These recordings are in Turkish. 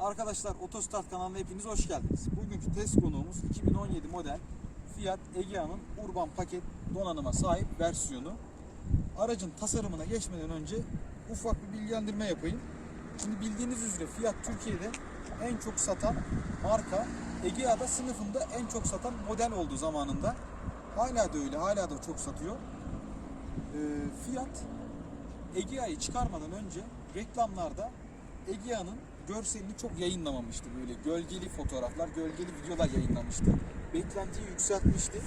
Arkadaşlar Otostart kanalına hepiniz hoş geldiniz. Bugünkü test konuğumuz 2017 model Fiat Egea'nın Urban paket donanıma sahip versiyonu. Aracın tasarımına geçmeden önce ufak bir bilgilendirme yapayım. Şimdi bildiğiniz üzere Fiat Türkiye'de en çok satan marka Egea'da sınıfında en çok satan model oldu zamanında. Hala da öyle, hala da çok satıyor. Ee, Fiat Egea'yı çıkarmadan önce reklamlarda Egea'nın görselini çok yayınlamamıştı. Böyle gölgeli fotoğraflar, gölgeli videolar yayınlamıştı. Beklentiyi yükseltmişti.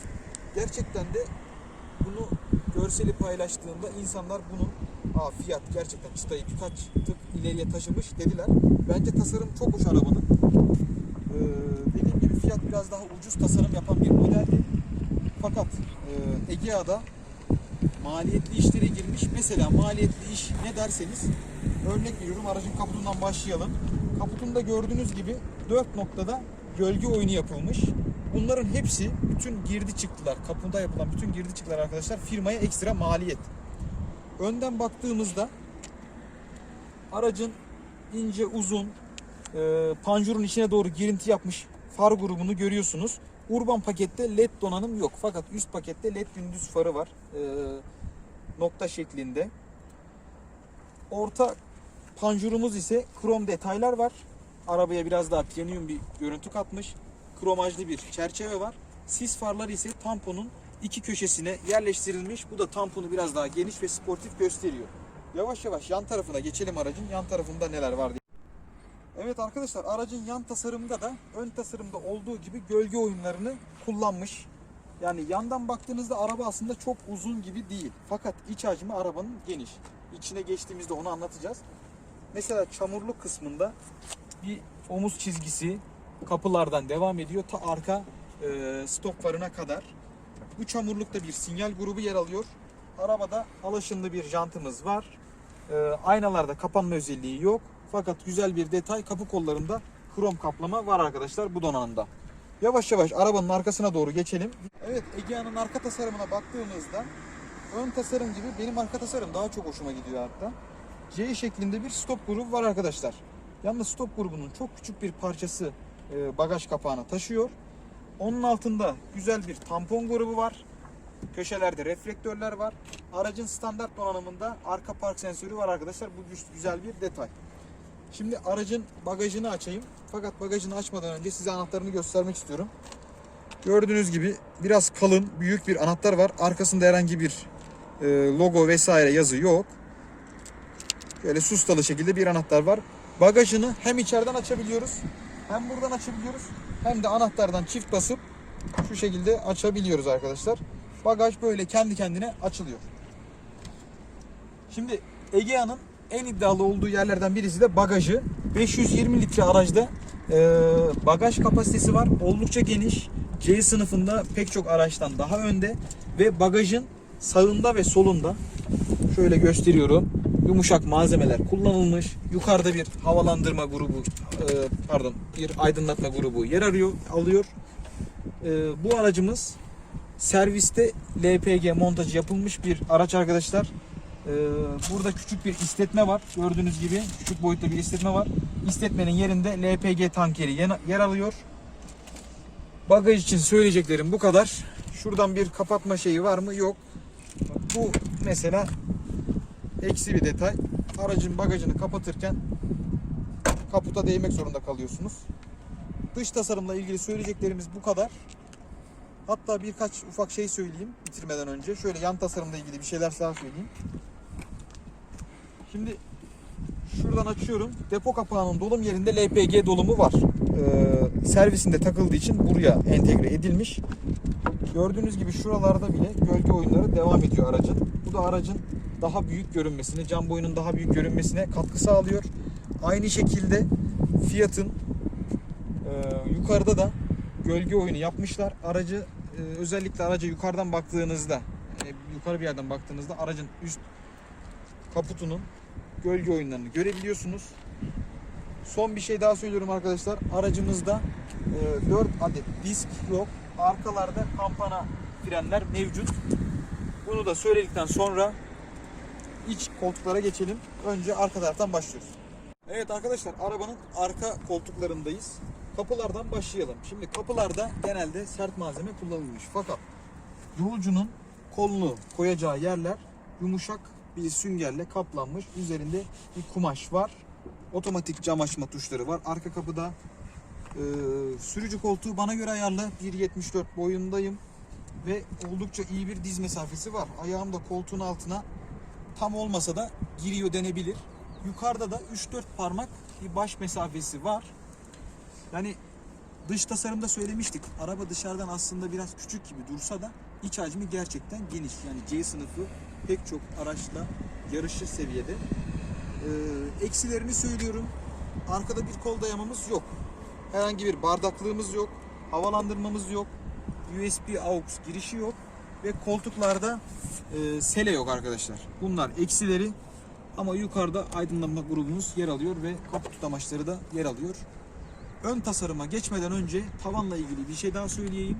Gerçekten de bunu görseli paylaştığında insanlar bunun Aa, Fiat gerçekten çıtayı birkaç tık ileriye taşımış dediler. Bence tasarım çok hoş arabanın. Ee, dediğim gibi Fiat biraz daha ucuz tasarım yapan bir modeldi. Fakat e, Egea'da maliyetli işlere girmiş. Mesela maliyetli iş ne derseniz örnek veriyorum aracın kaputundan başlayalım. Kaputunda gördüğünüz gibi 4 noktada gölge oyunu yapılmış. Bunların hepsi bütün girdi çıktılar. Kapında yapılan bütün girdi çıktılar arkadaşlar firmaya ekstra maliyet. Önden baktığımızda aracın ince uzun e, panjurun içine doğru girinti yapmış far grubunu görüyorsunuz. Urban pakette led donanım yok. Fakat üst pakette led gündüz farı var. E, nokta şeklinde. Orta panjurumuz ise krom detaylar var. Arabaya biraz daha premium bir görüntü katmış. Kromajlı bir çerçeve var. Sis farları ise tamponun iki köşesine yerleştirilmiş. Bu da tamponu biraz daha geniş ve sportif gösteriyor. Yavaş yavaş yan tarafına geçelim aracın. Yan tarafında neler var diye. Evet arkadaşlar aracın yan tasarımında da ön tasarımda olduğu gibi gölge oyunlarını kullanmış. Yani yandan baktığınızda araba aslında çok uzun gibi değil. Fakat iç hacmi arabanın geniş. İçine geçtiğimizde onu anlatacağız. Mesela çamurluk kısmında bir omuz çizgisi kapılardan devam ediyor ta arka e, stop farına kadar. Bu çamurlukta bir sinyal grubu yer alıyor. Arabada alaşımlı bir jantımız var. E, aynalarda kapanma özelliği yok. Fakat güzel bir detay kapı kollarında krom kaplama var arkadaşlar bu donanımda. Yavaş yavaş arabanın arkasına doğru geçelim. Evet Egea'nın arka tasarımına baktığımızda ön tasarım gibi benim arka tasarım daha çok hoşuma gidiyor hatta. C şeklinde bir stop grubu var arkadaşlar. Yalnız stop grubunun çok küçük bir parçası e, bagaj kapağına taşıyor. Onun altında güzel bir tampon grubu var. Köşelerde reflektörler var. Aracın standart donanımında arka park sensörü var arkadaşlar. Bu güz- güzel bir detay. Şimdi aracın bagajını açayım. Fakat bagajını açmadan önce size anahtarını göstermek istiyorum. Gördüğünüz gibi biraz kalın, büyük bir anahtar var. Arkasında herhangi bir e, logo vesaire yazı yok. Böyle sustalı şekilde bir anahtar var. Bagajını hem içeriden açabiliyoruz, hem buradan açabiliyoruz, hem de anahtardan çift basıp şu şekilde açabiliyoruz arkadaşlar. Bagaj böyle kendi kendine açılıyor. Şimdi Egea'nın en iddialı olduğu yerlerden birisi de bagajı. 520 litre aracda e, bagaj kapasitesi var. Oldukça geniş. C sınıfında pek çok araçtan daha önde ve bagajın sağında ve solunda şöyle gösteriyorum. Yumuşak malzemeler kullanılmış. Yukarıda bir havalandırma grubu e, pardon bir aydınlatma grubu yer arıyor alıyor. E, bu aracımız serviste LPG montajı yapılmış bir araç arkadaşlar. Ee, burada küçük bir istetme var. Gördüğünüz gibi küçük boyutta bir istetme var. İstetmenin yerinde LPG tankeri yer alıyor. Bagaj için söyleyeceklerim bu kadar. Şuradan bir kapatma şeyi var mı? Yok. Bu mesela eksi bir detay. Aracın bagajını kapatırken kaputa değmek zorunda kalıyorsunuz. Dış tasarımla ilgili söyleyeceklerimiz bu kadar. Hatta birkaç ufak şey söyleyeyim bitirmeden önce. Şöyle yan tasarımla ilgili bir şeyler daha söyleyeyim. Şimdi şuradan açıyorum. Depo kapağının dolum yerinde LPG dolumu var. Ee, servisinde takıldığı için buraya entegre edilmiş. Gördüğünüz gibi şuralarda bile gölge oyunları devam ediyor aracın. Bu da aracın daha büyük görünmesine, cam boyunun daha büyük görünmesine katkı sağlıyor. Aynı şekilde Fiat'ın ee, yukarıda da gölge oyunu yapmışlar. Aracı e, özellikle araca yukarıdan baktığınızda yani yukarı bir yerden baktığınızda aracın üst kaputunun gölge oyunlarını görebiliyorsunuz. Son bir şey daha söylüyorum arkadaşlar. Aracımızda e, 4 adet disk yok. Arkalarda kampana frenler mevcut. Bunu da söyledikten sonra iç koltuklara geçelim. Önce arka taraftan başlıyoruz. Evet arkadaşlar arabanın arka koltuklarındayız. Kapılardan başlayalım. Şimdi kapılarda genelde sert malzeme kullanılmış. Fakat yolcunun kolunu koyacağı yerler yumuşak bir süngerle kaplanmış. Üzerinde bir kumaş var. Otomatik cam açma tuşları var. Arka kapıda e, sürücü koltuğu bana göre ayarlı. 1.74 boyundayım. Ve oldukça iyi bir diz mesafesi var. Ayağım da koltuğun altına tam olmasa da giriyor denebilir. Yukarıda da 3-4 parmak bir baş mesafesi var. Yani dış tasarımda söylemiştik. Araba dışarıdan aslında biraz küçük gibi dursa da iç hacmi gerçekten geniş. Yani C sınıfı pek çok araçla yarışır seviyede. Ee, eksilerini söylüyorum. Arkada bir kol dayamamız yok. Herhangi bir bardaklığımız yok. Havalandırmamız yok. USB AUX girişi yok. Ve koltuklarda e, sele yok arkadaşlar. Bunlar eksileri. Ama yukarıda aydınlanma grubumuz yer alıyor ve kapı tutamaçları da yer alıyor. Ön tasarıma geçmeden önce tavanla ilgili bir şey daha söyleyeyim.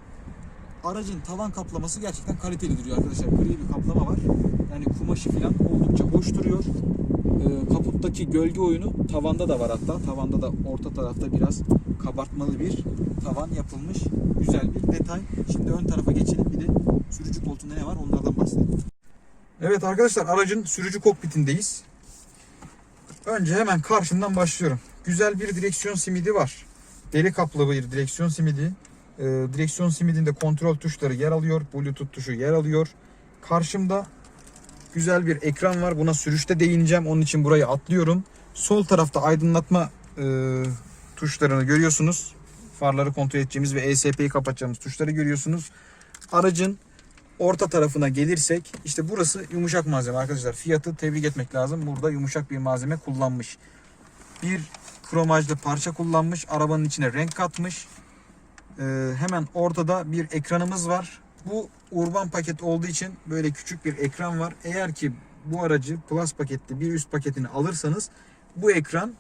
Aracın tavan kaplaması gerçekten kaliteli duruyor arkadaşlar. Gri bir kaplama var. Yani kumaşı falan oldukça hoş duruyor. Ee, kaputtaki gölge oyunu tavanda da var hatta. Tavanda da orta tarafta biraz kabartmalı bir tavan yapılmış. Güzel bir detay. Şimdi ön tarafa geçelim. Bir de sürücü koltuğunda ne var onlardan bahsedelim. Evet arkadaşlar aracın sürücü kokpitindeyiz. Önce hemen karşımdan başlıyorum. Güzel bir direksiyon simidi var. Deri kaplı bir direksiyon simidi. Ee, direksiyon simidinde kontrol tuşları yer alıyor. Bluetooth tuşu yer alıyor. Karşımda güzel bir ekran var. Buna sürüşte değineceğim. Onun için burayı atlıyorum. Sol tarafta aydınlatma e, tuşlarını görüyorsunuz. Farları kontrol edeceğimiz ve ESP'yi kapatacağımız tuşları görüyorsunuz. Aracın orta tarafına gelirsek işte burası yumuşak malzeme arkadaşlar. Fiyatı tebrik etmek lazım. Burada yumuşak bir malzeme kullanmış. Bir kromajlı parça kullanmış. Arabanın içine renk katmış. Ee, hemen ortada bir ekranımız var. Bu urban paket olduğu için böyle küçük bir ekran var. Eğer ki bu aracı plus paketli bir üst paketini alırsanız bu ekran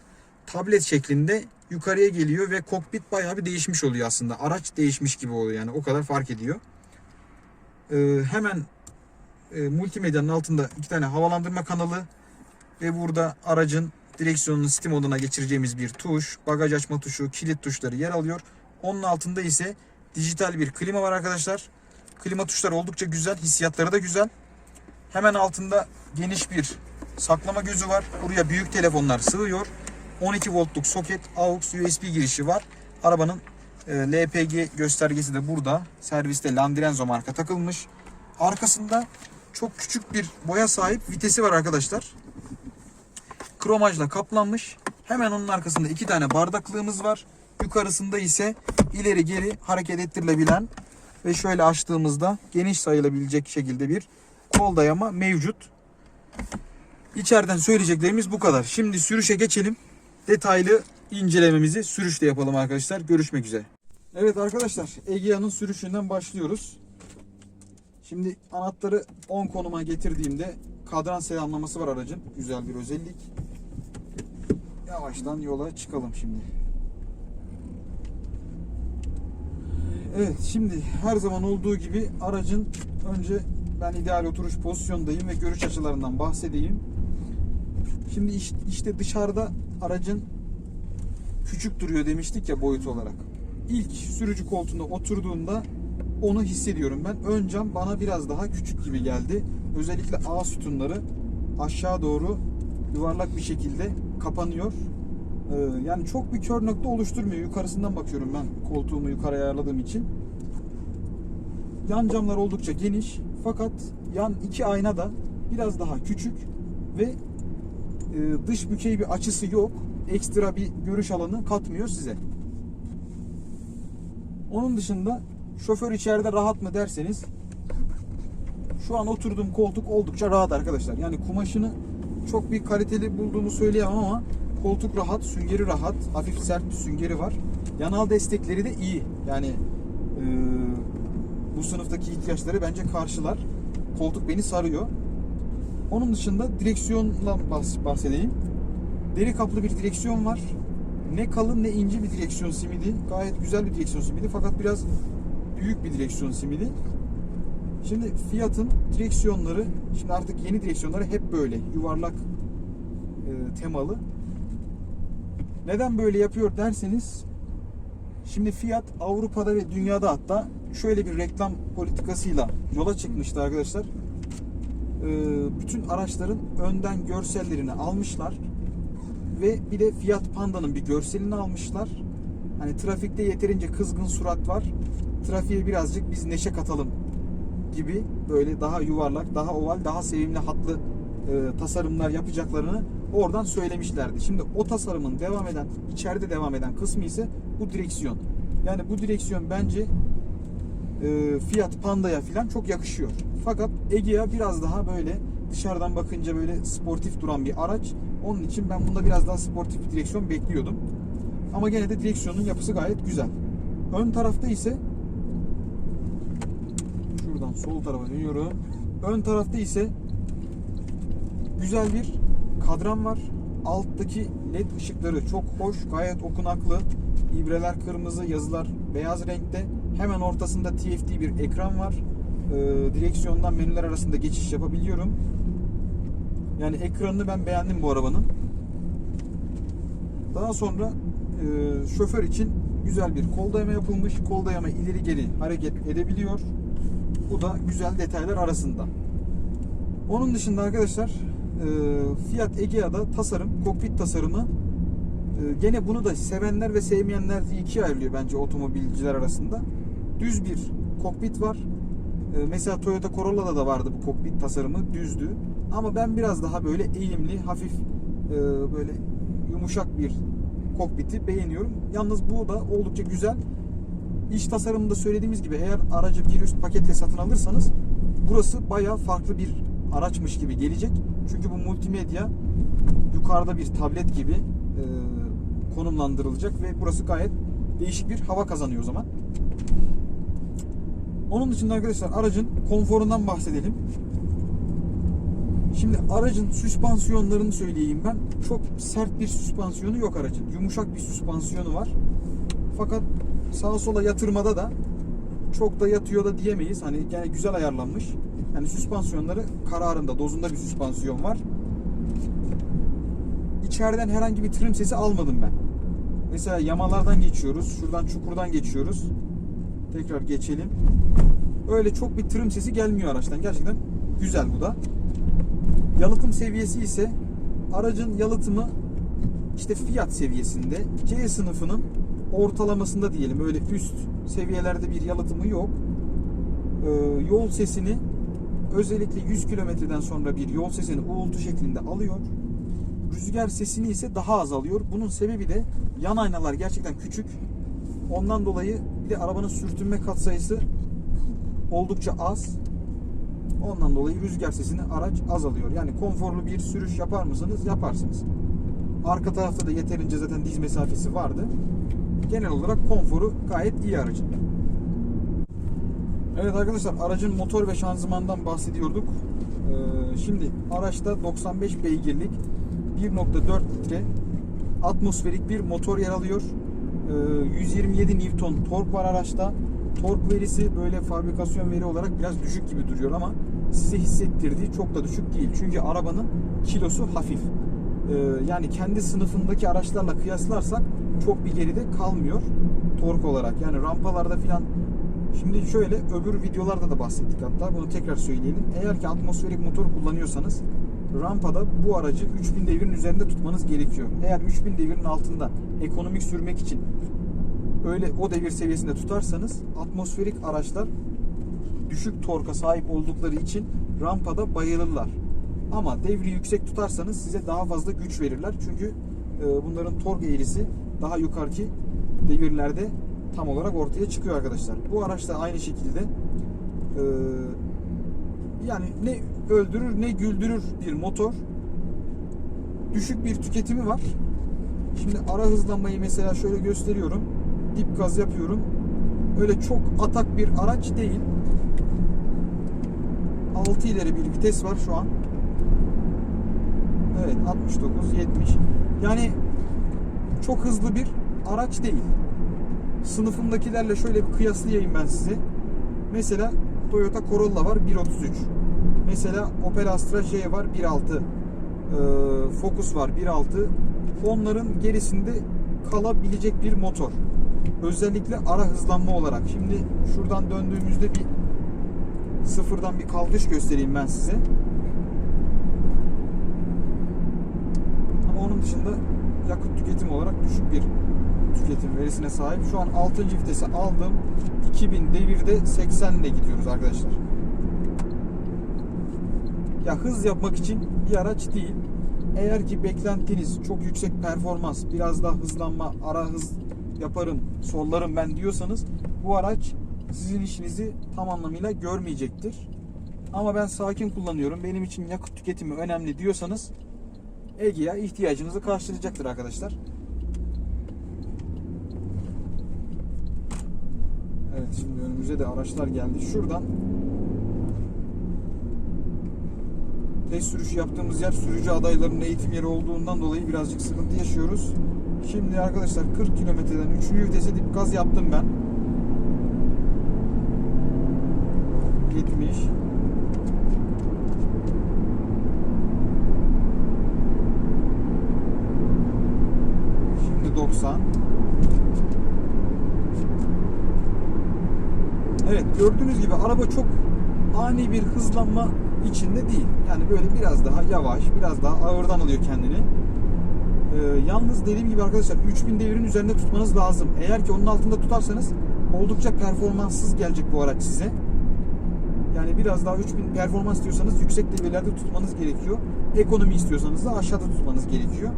tablet şeklinde yukarıya geliyor ve kokpit bayağı bir değişmiş oluyor aslında. Araç değişmiş gibi oluyor yani o kadar fark ediyor. Ee, hemen e, multimedyanın altında iki tane havalandırma kanalı ve burada aracın direksiyonunu Steam moduna geçireceğimiz bir tuş, bagaj açma tuşu, kilit tuşları yer alıyor. Onun altında ise dijital bir klima var arkadaşlar. Klima tuşları oldukça güzel, hissiyatları da güzel. Hemen altında geniş bir saklama gözü var. Buraya büyük telefonlar sığıyor. 12 voltluk soket, AUX, USB girişi var. Arabanın e, LPG göstergesi de burada. Serviste Landrenzo marka takılmış. Arkasında çok küçük bir boya sahip vitesi var arkadaşlar. Kromajla kaplanmış. Hemen onun arkasında iki tane bardaklığımız var. Yukarısında ise ileri geri hareket ettirilebilen ve şöyle açtığımızda geniş sayılabilecek şekilde bir kol dayama mevcut. İçeriden söyleyeceklerimiz bu kadar. Şimdi sürüşe geçelim. Detaylı incelememizi sürüşte yapalım arkadaşlar. Görüşmek üzere. Evet arkadaşlar Egea'nın sürüşünden başlıyoruz. Şimdi anahtarı 10 konuma getirdiğimde kadran selamlaması var aracın. Güzel bir özellik. Yavaştan yola çıkalım şimdi. Evet şimdi her zaman olduğu gibi aracın önce ben ideal oturuş pozisyondayım ve görüş açılarından bahsedeyim. Şimdi iş- işte dışarıda aracın küçük duruyor demiştik ya boyut olarak. İlk sürücü koltuğunda oturduğunda onu hissediyorum ben. Ön cam bana biraz daha küçük gibi geldi. Özellikle A sütunları aşağı doğru yuvarlak bir şekilde kapanıyor. Ee, yani çok bir kör nokta oluşturmuyor. Yukarısından bakıyorum ben koltuğumu yukarı ayarladığım için. Yan camlar oldukça geniş fakat yan iki ayna da biraz daha küçük ve dış bükey bir açısı yok. Ekstra bir görüş alanı katmıyor size. Onun dışında şoför içeride rahat mı derseniz şu an oturduğum koltuk oldukça rahat arkadaşlar. Yani kumaşını çok bir kaliteli bulduğumu söyleyemem ama koltuk rahat, süngeri rahat. Hafif sert bir süngeri var. Yanal destekleri de iyi. Yani e, bu sınıftaki ihtiyaçları bence karşılar. Koltuk beni sarıyor. Onun dışında direksiyonla bahs- bahsedeyim. Deri kaplı bir direksiyon var. Ne kalın ne ince bir direksiyon simidi. Gayet güzel bir direksiyon simidi fakat biraz büyük bir direksiyon simidi. Şimdi Fiat'ın direksiyonları, şimdi artık yeni direksiyonları hep böyle yuvarlak e, temalı. Neden böyle yapıyor derseniz şimdi Fiat Avrupa'da ve dünyada hatta şöyle bir reklam politikasıyla yola çıkmıştı arkadaşlar. Ee, bütün araçların önden görsellerini almışlar ve bir de Fiat Panda'nın bir görselini almışlar. Hani trafikte yeterince kızgın surat var. Trafiğe birazcık biz neşe katalım gibi böyle daha yuvarlak, daha oval, daha sevimli hatlı e, tasarımlar yapacaklarını oradan söylemişlerdi. Şimdi o tasarımın devam eden, içeride devam eden kısmı ise bu direksiyon. Yani bu direksiyon bence e, Fiat Panda'ya falan çok yakışıyor. Fakat Egea biraz daha böyle dışarıdan bakınca böyle sportif duran bir araç. Onun için ben bunda biraz daha sportif bir direksiyon bekliyordum. Ama gene de direksiyonun yapısı gayet güzel. Ön tarafta ise şuradan sol tarafa dönüyorum. Ön tarafta ise güzel bir kadran var. Alttaki led ışıkları çok hoş, gayet okunaklı. İbreler kırmızı, yazılar beyaz renkte. Hemen ortasında TFT bir ekran var. Ee, direksiyondan menüler arasında geçiş yapabiliyorum. Yani ekranını ben beğendim bu arabanın. Daha sonra e, şoför için güzel bir kol dayama yapılmış. Kol dayama ileri geri hareket edebiliyor. Bu da güzel detaylar arasında. Onun dışında arkadaşlar e, Fiat Egea'da tasarım, kokpit tasarımı e, gene bunu da sevenler ve sevmeyenler ikiye ayrılıyor bence otomobilciler arasında. Düz bir kokpit var. E, Mesela Toyota Corolla'da da vardı bu kokpit tasarımı düzdü. Ama ben biraz daha böyle eğimli, hafif e, böyle yumuşak bir kokpiti beğeniyorum. Yalnız bu da oldukça güzel. İç tasarımında söylediğimiz gibi eğer aracı bir üst paketle satın alırsanız burası baya farklı bir araçmış gibi gelecek. Çünkü bu multimedya yukarıda bir tablet gibi e, konumlandırılacak ve burası gayet değişik bir hava kazanıyor o zaman. Onun dışında arkadaşlar aracın konforundan bahsedelim. Şimdi aracın süspansiyonlarını söyleyeyim ben. Çok sert bir süspansiyonu yok aracın. Yumuşak bir süspansiyonu var. Fakat sağa sola yatırmada da çok da yatıyor da diyemeyiz. Hani yani güzel ayarlanmış. Yani süspansiyonları kararında, dozunda bir süspansiyon var. İçeriden herhangi bir trim sesi almadım ben. Mesela yamalardan geçiyoruz. Şuradan çukurdan geçiyoruz. Tekrar geçelim. Öyle çok bir trim sesi gelmiyor araçtan. Gerçekten güzel bu da. Yalıtım seviyesi ise aracın yalıtımı işte fiyat seviyesinde C sınıfının ortalamasında diyelim öyle üst seviyelerde bir yalıtımı yok. Ee, yol sesini özellikle 100 kilometreden sonra bir yol sesini uğultu şeklinde alıyor. Rüzgar sesini ise daha az alıyor. Bunun sebebi de yan aynalar gerçekten küçük. Ondan dolayı bir de arabanın sürtünme katsayısı oldukça az. Ondan dolayı rüzgar sesini araç az alıyor. Yani konforlu bir sürüş yapar mısınız? Yaparsınız. Arka tarafta da yeterince zaten diz mesafesi vardı. Genel olarak konforu gayet iyi aracın. Evet arkadaşlar aracın motor ve şanzımandan bahsediyorduk. Ee, şimdi araçta 95 beygirlik 1.4 litre atmosferik bir motor yer alıyor. Ee, 127 Newton tork var araçta. Tork verisi böyle fabrikasyon veri olarak biraz düşük gibi duruyor ama size hissettirdiği çok da düşük değil. Çünkü arabanın kilosu hafif. Ee, yani kendi sınıfındaki araçlarla kıyaslarsak çok bir geride kalmıyor tork olarak. Yani rampalarda filan Şimdi şöyle öbür videolarda da bahsettik hatta bunu tekrar söyleyelim. Eğer ki atmosferik motor kullanıyorsanız rampada bu aracı 3000 devirin üzerinde tutmanız gerekiyor. Eğer 3000 devirin altında ekonomik sürmek için öyle o devir seviyesinde tutarsanız atmosferik araçlar düşük torka sahip oldukları için rampada bayılırlar. Ama devri yüksek tutarsanız size daha fazla güç verirler. Çünkü e, bunların tork eğrisi daha yukarıki devirlerde tam olarak ortaya çıkıyor arkadaşlar. Bu araç da aynı şekilde e, yani ne öldürür ne güldürür bir motor. Düşük bir tüketimi var. Şimdi ara hızlanmayı mesela şöyle gösteriyorum. Dip gaz yapıyorum. Öyle çok atak bir araç değil. 6 ileri bir vites var şu an. Evet 69 70. Yani çok hızlı bir araç değil. Sınıfındakilerle şöyle bir kıyaslayayım ben size. Mesela Toyota Corolla var 1.33. Mesela Opel Astra J var 1.6. Ee, Focus var 1.6. onların gerisinde kalabilecek bir motor. Özellikle ara hızlanma olarak. Şimdi şuradan döndüğümüzde bir sıfırdan bir kalkış göstereyim ben size. Ama onun dışında yakıt tüketimi olarak düşük bir tüketim verisine sahip. Şu an 6. vitesi aldım. 2000 devirde 80 ile gidiyoruz arkadaşlar. Ya hız yapmak için bir araç değil. Eğer ki beklentiniz çok yüksek performans, biraz daha hızlanma, ara hız yaparım, sollarım ben diyorsanız bu araç sizin işinizi tam anlamıyla görmeyecektir. Ama ben sakin kullanıyorum. Benim için yakıt tüketimi önemli diyorsanız Egea ihtiyacınızı karşılayacaktır arkadaşlar. Evet şimdi önümüze de araçlar geldi. Şuradan test sürüşü yaptığımız yer sürücü adaylarının eğitim yeri olduğundan dolayı birazcık sıkıntı yaşıyoruz. Şimdi arkadaşlar 40 kilometreden 3. vitese dip gaz yaptım ben. 70 Şimdi 90 Evet gördüğünüz gibi araba çok ani bir hızlanma içinde değil. Yani böyle biraz daha yavaş, biraz daha ağırdan alıyor kendini. Ee, yalnız dediğim gibi arkadaşlar 3000 devirin üzerinde tutmanız lazım. Eğer ki onun altında tutarsanız oldukça performanssız gelecek bu araç size. Yani biraz daha 3000 performans istiyorsanız yüksek devirlerde tutmanız gerekiyor. Ekonomi istiyorsanız da aşağıda tutmanız gerekiyor.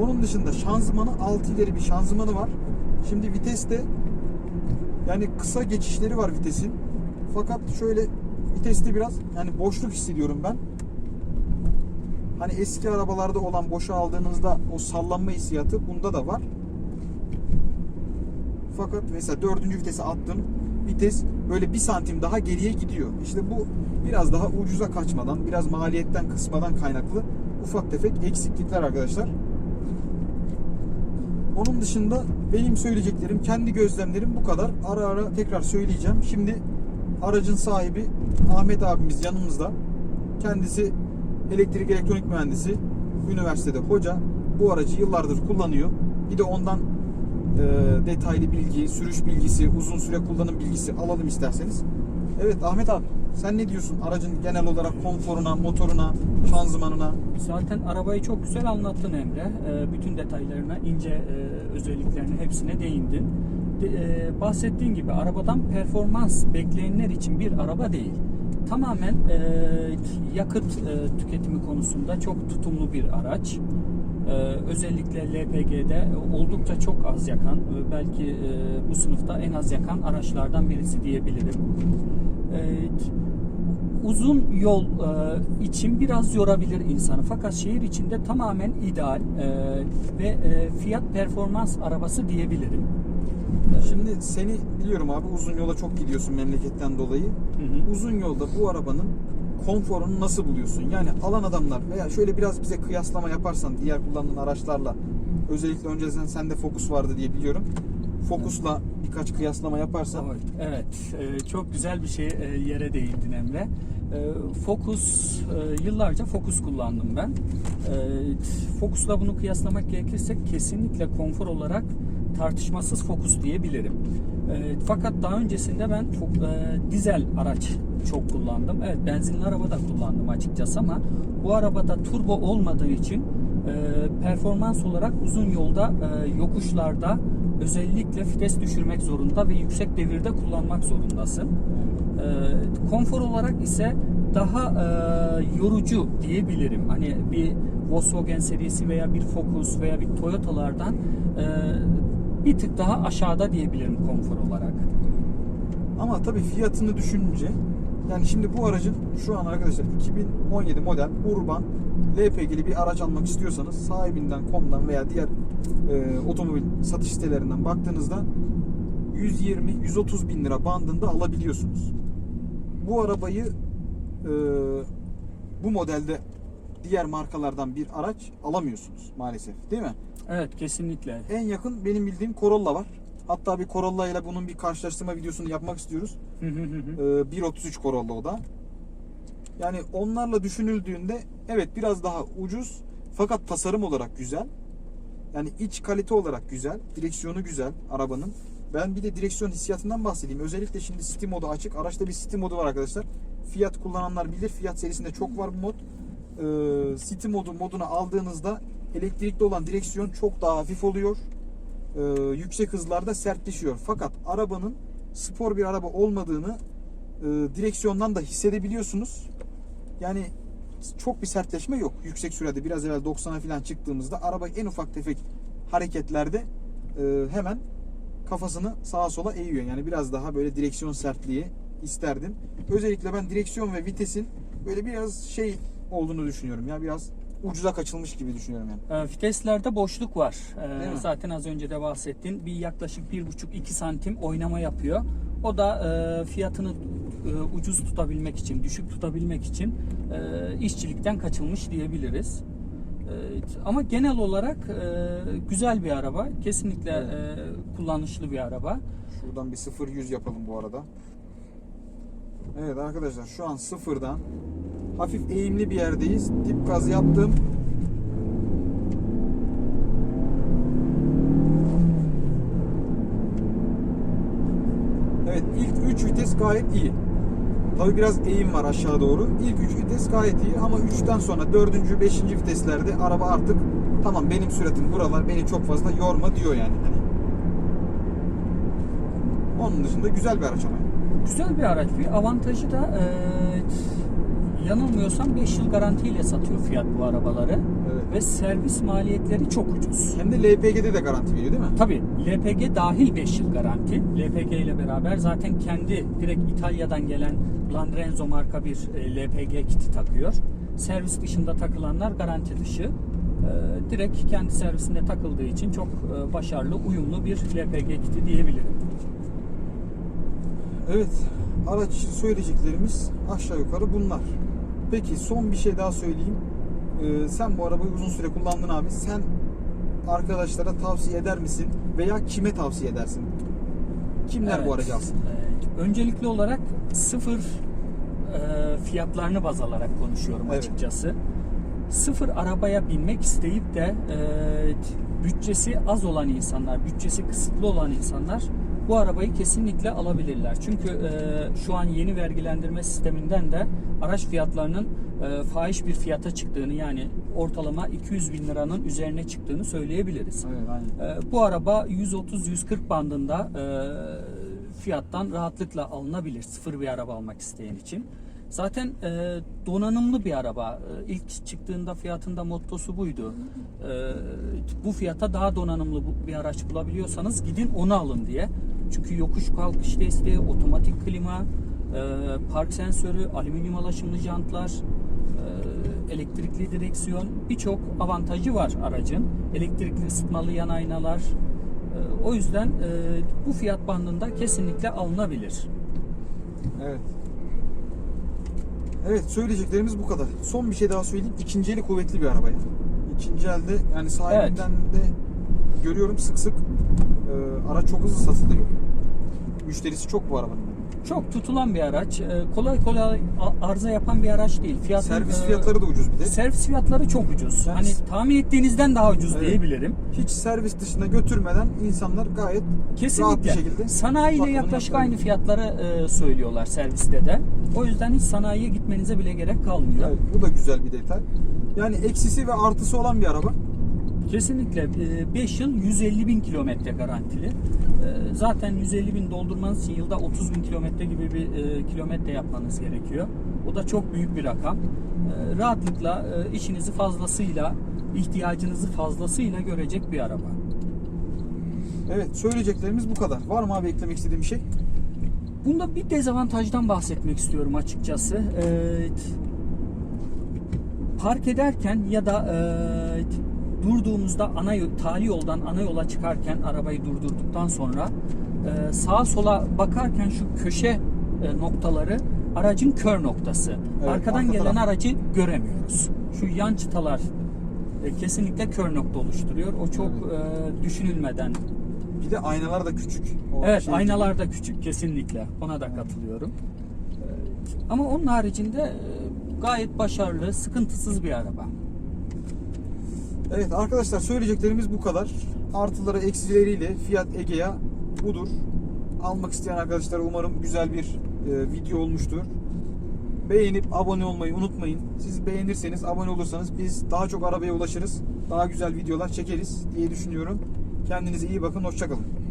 Onun dışında şanzımanı 6 ileri bir şanzımanı var. Şimdi viteste yani kısa geçişleri var vitesin. Fakat şöyle viteste biraz yani boşluk hissediyorum ben. Hani eski arabalarda olan boşa aldığınızda o sallanma hissiyatı bunda da var. Fakat mesela dördüncü vitese attım. Vites böyle bir santim daha geriye gidiyor. İşte bu biraz daha ucuza kaçmadan, biraz maliyetten kısmadan kaynaklı ufak tefek eksiklikler arkadaşlar. Onun dışında benim söyleyeceklerim, kendi gözlemlerim bu kadar. Ara ara tekrar söyleyeceğim. Şimdi aracın sahibi Ahmet abimiz yanımızda. Kendisi elektrik elektronik mühendisi, üniversitede hoca. Bu aracı yıllardır kullanıyor. Bir de ondan e, detaylı bilgi, sürüş bilgisi, uzun süre kullanım bilgisi alalım isterseniz. Evet Ahmet abi sen ne diyorsun aracın genel olarak konforuna, motoruna, şanzımanına? Zaten arabayı çok güzel anlattın Emre. Ee, bütün detaylarına, ince e, özelliklerine hepsine değindin. E, bahsettiğin gibi arabadan performans bekleyenler için bir araba değil. Tamamen e, yakıt e, tüketimi konusunda çok tutumlu bir araç. Ee, özellikle LPG'de oldukça çok az yakan, e, belki e, bu sınıfta en az yakan araçlardan birisi diyebilirim. Evet uzun yol e, için biraz yorabilir insanı. Fakat şehir içinde tamamen ideal e, ve e, fiyat performans arabası diyebilirim. Şimdi seni biliyorum abi uzun yola çok gidiyorsun memleketten dolayı. Hı hı. Uzun yolda bu arabanın konforunu nasıl buluyorsun? Yani alan adamlar veya şöyle biraz bize kıyaslama yaparsan diğer kullanılan araçlarla özellikle önceden sende Focus vardı diye biliyorum. Focus'la birkaç kıyaslama yaparsan Evet, evet. E, çok güzel bir şey yere değindin Emre. E, Focus e, yıllarca Focus kullandım ben. E, Focus'la bunu kıyaslamak gerekirse kesinlikle konfor olarak tartışmasız Focus diyebilirim. E, fakat daha öncesinde ben e, dizel araç çok kullandım. Evet benzinli araba da kullandım açıkçası ama bu arabada turbo olmadığı için e, performans olarak uzun yolda e, yokuşlarda özellikle vites düşürmek zorunda ve yüksek devirde kullanmak zorundasın. E, konfor olarak ise daha e, yorucu diyebilirim. Hani bir Volkswagen serisi veya bir Focus veya bir Toyota'lardan e, bir tık daha aşağıda diyebilirim konfor olarak. ama tabii fiyatını düşününce yani şimdi bu aracın şu an arkadaşlar 2017 model Urban LPG'li bir araç almak istiyorsanız sahibinden, komdan veya diğer e, otomobil satış sitelerinden baktığınızda 120-130 bin lira bandında alabiliyorsunuz. Bu arabayı e, bu modelde diğer markalardan bir araç alamıyorsunuz maalesef değil mi? Evet kesinlikle. En yakın benim bildiğim Corolla var. Hatta bir Corolla ile bunun bir karşılaştırma videosunu yapmak istiyoruz. Ee, 1.33 Corolla o da. Yani onlarla düşünüldüğünde evet biraz daha ucuz fakat tasarım olarak güzel. Yani iç kalite olarak güzel, direksiyonu güzel arabanın. Ben bir de direksiyon hissiyatından bahsedeyim. Özellikle şimdi City modu açık. Araçta bir City modu var arkadaşlar. Fiat kullananlar bilir. Fiat serisinde çok var bu mod. Ee, City modu moduna aldığınızda elektrikli olan direksiyon çok daha hafif oluyor. Ee, yüksek hızlarda sertleşiyor. Fakat arabanın spor bir araba olmadığını e, direksiyondan da hissedebiliyorsunuz. Yani çok bir sertleşme yok. Yüksek sürede biraz evvel 90'a falan çıktığımızda araba en ufak tefek hareketlerde e, hemen kafasını sağa sola eğiyor. Yani biraz daha böyle direksiyon sertliği isterdim. Özellikle ben direksiyon ve vitesin böyle biraz şey olduğunu düşünüyorum. Ya biraz ucuza kaçılmış gibi düşünüyorum yani. E, Viteslerde boşluk var. E, zaten az önce de bahsettin. Bir yaklaşık 1,5-2 santim oynama yapıyor. O da e, fiyatını e, ucuz tutabilmek için, düşük tutabilmek için e, işçilikten kaçılmış diyebiliriz. E, ama genel olarak e, güzel bir araba. Kesinlikle e, kullanışlı bir araba. Şuradan bir 0-100 yapalım bu arada. Evet arkadaşlar şu an sıfırdan hafif eğimli bir yerdeyiz. Dip gaz yaptım. Evet ilk 3 vites gayet iyi. Tabi biraz eğim var aşağı doğru. İlk 3 vites gayet iyi ama 3'ten sonra 4. 5. viteslerde araba artık tamam benim süratim buralar beni çok fazla yorma diyor yani. Hani onun dışında güzel bir araç ama. Güzel bir araç. Bir avantajı da e, yanılmıyorsam 5 yıl garantiyle satıyor Fiat bu arabaları. Evet. Ve servis maliyetleri çok ucuz. Hem de LPG'de de garanti veriyor değil mi? Tabii LPG dahil 5 yıl garanti. LPG ile beraber zaten kendi direkt İtalya'dan gelen Landrenzo marka bir e, LPG kiti takıyor. Servis dışında takılanlar garanti dışı. E, direkt kendi servisinde takıldığı için çok e, başarılı, uyumlu bir LPG kiti diyebilirim. Evet. Araç söyleyeceklerimiz aşağı yukarı bunlar. Peki son bir şey daha söyleyeyim. Ee, sen bu arabayı uzun süre kullandın abi. Sen arkadaşlara tavsiye eder misin? Veya kime tavsiye edersin? Kimler bu Evet. aracı alsın? Ee, Öncelikli olarak sıfır e, fiyatlarını baz alarak konuşuyorum Evet. açıkçası. Sıfır arabaya binmek isteyip de e, bütçesi az olan insanlar, bütçesi kısıtlı olan insanlar bu arabayı kesinlikle alabilirler. Çünkü e, şu an yeni vergilendirme sisteminden de araç fiyatlarının e, fahiş bir fiyata çıktığını yani ortalama 200 bin liranın üzerine çıktığını söyleyebiliriz. Evet, aynen. Ee, bu araba 130-140 bandında e, fiyattan rahatlıkla alınabilir sıfır bir araba almak isteyen için. Zaten e, donanımlı bir araba. E, ilk çıktığında fiyatında mottosu buydu. E, bu fiyata daha donanımlı bir araç bulabiliyorsanız gidin onu alın diye. Çünkü yokuş kalkış desteği, otomatik klima, e, park sensörü, alüminyum alaşımlı jantlar, e, elektrikli direksiyon birçok avantajı var aracın. Elektrikli ısıtmalı yan aynalar. E, O yüzden e, bu fiyat bandında kesinlikle alınabilir. Evet. Evet söyleyeceklerimiz bu kadar. Son bir şey daha söyleyeyim. İkinci eli kuvvetli bir araba. ya. İkinci elde yani sahibinden de görüyorum sık sık e, araç çok hızlı satılıyor. Müşterisi çok bu arabanın. Çok tutulan bir araç. E, Kolay kolay a- arıza yapan bir araç değil. Fiyatın, Servis e, fiyatları da ucuz bir de. Servis fiyatları çok ucuz. Yani- Hani tahmin ettiğinizden daha ucuz Evet. diyebilirim. Hiç servis dışına götürmeden insanlar gayet rahat bir Kesinlikle. şekilde Sanayi ile bakımını yaklaşık aynı fiyatları e, söylüyorlar serviste de. O yüzden hiç sanayiye gitmenize bile gerek kalmıyor. Evet, bu da güzel bir detay. Yani eksisi ve artısı olan bir araba. Kesinlikle 5 yıl 150 bin kilometre garantili. E, Zaten 150 bin doldurmanız için yılda 30 bin kilometre gibi bir e, kilometre yapmanız gerekiyor. O da çok büyük bir rakam. E, Rahatlıkla e, işinizi fazlasıyla, ihtiyacınızı fazlasıyla görecek bir araba. Evet söyleyeceklerimiz bu kadar. Var mı abi eklemek istediğim bir şey? Bunda bir dezavantajdan bahsetmek istiyorum açıkçası. Ee, park ederken ya da e, durduğumuzda ana yo- tali yoldan ana yola çıkarken arabayı durdurduktan sonra e, sağa sola bakarken şu köşe e, noktaları aracın kör noktası. Arkadan arka gelen taraf. aracı göremiyoruz. Şu yan çıtalar e, kesinlikle kör nokta oluşturuyor. O çok e, düşünülmeden Bir de aynalar da küçük. O Evet şey aynalar da küçük kesinlikle. Ona da katılıyorum. Ee, Ama onun haricinde e, gayet başarılı, sıkıntısız bir araba. Evet arkadaşlar söyleyeceklerimiz bu kadar. Artıları eksileriyle Fiat Egea budur. Almak isteyen arkadaşlar umarım güzel bir e, video olmuştur. Beğenip abone olmayı unutmayın. Siz beğenirseniz, abone olursanız biz daha çok arabaya ulaşırız. Daha güzel videolar çekeriz diye düşünüyorum. Kendinize iyi bakın, hoşçakalın.